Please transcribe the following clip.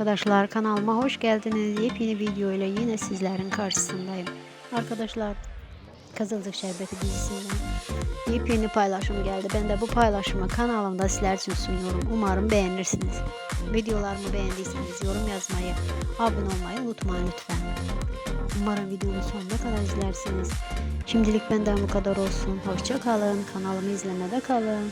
Arkadaşlar kanalıma hoş geldiniz. Yepyeni video ile yine sizlerin karşısındayım. Arkadaşlar Kızılcık Şerbeti dizisinden yepyeni paylaşım geldi. Ben de bu paylaşımı kanalımda sizler için sunuyorum. Umarım beğenirsiniz. Videolarımı beğendiyseniz yorum yazmayı, abone olmayı unutmayın lütfen. Umarım videomu sonuna kadar izlersiniz. Şimdilik benden bu kadar olsun. Hoşça kalın. Kanalımı izlemede kalın.